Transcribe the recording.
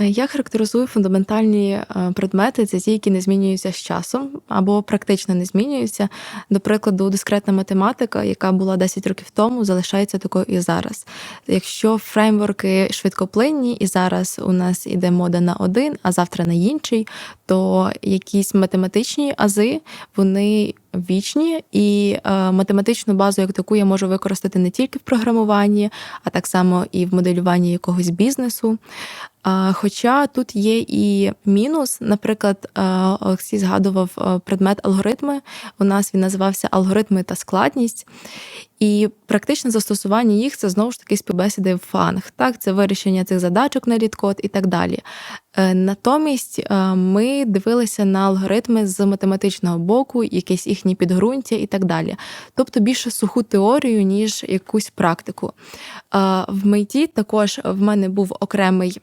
Е, Я характеризую фундаментальні е, предмети, це ті, які не змінюються з часом або практично не змінюються. До прикладу, дискретна математика, яка була 10 років тому, залишається такою і зараз. Якщо фреймворки швидкоплинні, і зараз у нас іде мода на один, а завтра на інший, то якісь математичні ази вони вічні, і е, математичну базу як таку я можу використати не тільки в програмуванні, а так само і в моделюванні якогось бізнесу. Хоча тут є і мінус, наприклад, Олексій згадував предмет алгоритми. У нас він називався алгоритми та складність. І практичне застосування їх це знову ж таки співбесіди в фанг. Так, це вирішення цих задачок на літкод і так далі. Е, Натомість е, ми дивилися на алгоритми з математичного боку, якесь їхні підґрунтя і так далі. Тобто більше суху теорію, ніж якусь практику. Е, В мейті також в мене був окремий